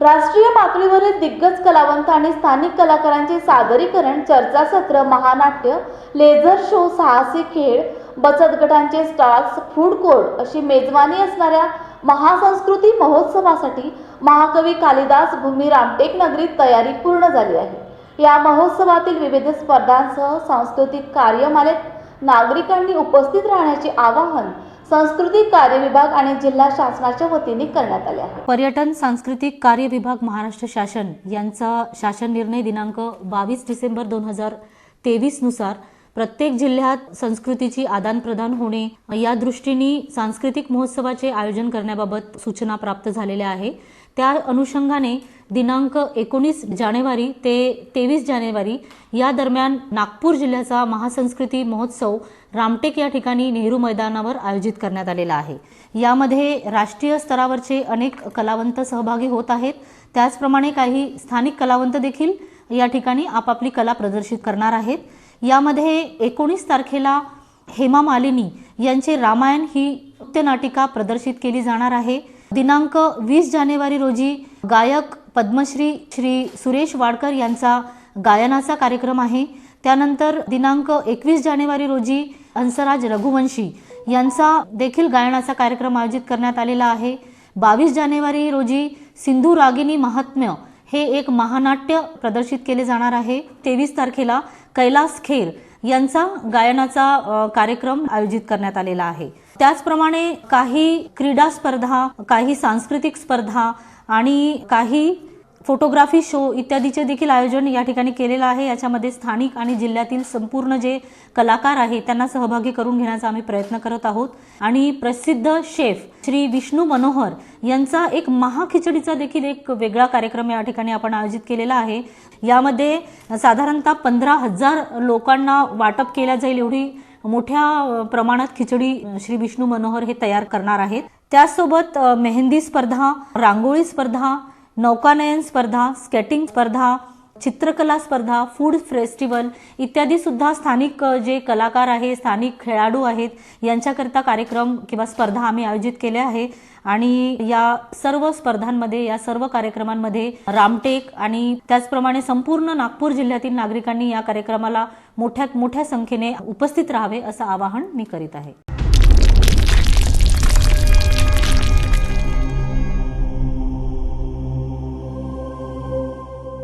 राष्ट्रीय पातळीवरील दिग्गज कलावंत आणि स्थानिक कलाकारांचे सादरीकरण चर्चासत्र महानाट्य लेझर शो साहसी खेळ बचत गटांचे स्टॉल्स फूड कोर्ट अशी मेजवानी असणाऱ्या महासंस्कृती महोत्सवासाठी महाकवी कालिदास भूमी रामटेक नगरीत तयारी पूर्ण झाली आहे. या महोत्सवातील विविध स्पर्धांसह सांस्कृतिक कार्यमालेत नागरिकांनी उपस्थित राहण्याचे आवाहन सांस्कृतिक कार्य विभाग आणि जिल्हा शासनाच्या वतीने करण्यात आले आहे. पर्यटन सांस्कृतिक कार्य विभाग महाराष्ट्र शासन यांचा शासन निर्णय दिनांक बावीस डिसेंबर दोन हजार तेवीसनुसार प्रत्येक जिल्ह्यात संस्कृतीची आदानप्रदान होणे या दृष्टीने सांस्कृतिक महोत्सवाचे आयोजन करण्याबाबत सूचना प्राप्त झालेल्या आहे. त्या अनुषंगाने दिनांक एकोणीस जानेवारी ते तेवीस जानेवारी या दरम्यान नागपूर जिल्ह्याचा महासंस्कृती महोत्सव रामटेक या ठिकाणी नेहरू मैदानावर आयोजित करण्यात आलेला आहे. यामध्ये राष्ट्रीय स्तरावरचे अनेक कलावंत सहभागी होत आहेत. त्याचप्रमाणे काही स्थानिक कलावंत देखील या ठिकाणी आपापली कला प्रदर्शित करणार आहेत. यामध्ये एकोणीस तारखेला हेमा मालिनी यांचे रामायण ही नृत्यनाटिका प्रदर्शित केली जाणार आहे. दिनांक वीस जानेवारी रोजी गायक पद्मश्री श्री सुरेश वाडकर यांचा गायनाचा कार्यक्रम आहे. त्यानंतर दिनांक एकवीस जानेवारी रोजी हंसराज रघुवंशी यांचा देखील गायनाचा कार्यक्रम आयोजित करण्यात आलेला आहे. बावीस जानेवारी रोजी सिंधू रागिनी महात्म्य हे एक महानाट्य प्रदर्शित केले जाणार आहे. तेवीस तारखेला कैलास खेर यांचा गायनाचा कार्यक्रम आयोजित करण्यात आलेला आहे. त्याचप्रमाणे काही क्रीडा स्पर्धा काही सांस्कृतिक स्पर्धा आणि काही फोटोग्राफी शो इत्यादीचे देखील आयोजन या ठिकाणी केलेलं आहे. याच्यामध्ये स्थानिक आणि जिल्ह्यातील संपूर्ण जे कलाकार आहे त्यांना सहभागी करून घेण्याचा आम्ही प्रयत्न करत आहोत. आणि प्रसिद्ध शेफ श्री विष्णू मनोहर यांचा एक महाखिचडीचा देखील एक वेगळा कार्यक्रम या ठिकाणी आपण आयोजित केलेला आहे. यामध्ये साधारणतः पंधरा हजार लोकांना वाटप केल्या जाईल एवढी मोठ्या प्रमाणात खिचडी श्री विष्णू मनोहर हे तयार करणार आहेत. त्याचसोबत मेहंदी स्पर्धा रांगोळी स्पर्धा नौकानयन स्पर्धा स्केटिंग स्पर्धा चित्रकला स्पर्धा फूड फेस्टिवल इत्यादी सुद्धा स्थानिक जे कलाकार आहे स्थानिक खेळाडू आहेत यांच्याकरता कार्यक्रम किंवा स्पर्धा आम्ही आयोजित केल्या आहे. आणि या सर्व स्पर्धांमध्ये या सर्व कार्यक्रमांमध्ये रामटेक आणि त्याचप्रमाणे संपूर्ण नागपूर जिल्ह्यातील नागरिकांनी या कार्यक्रमाला मोठ्या मोठ्या संख्येने उपस्थित राहावे असं आवाहन मी करीत आहे.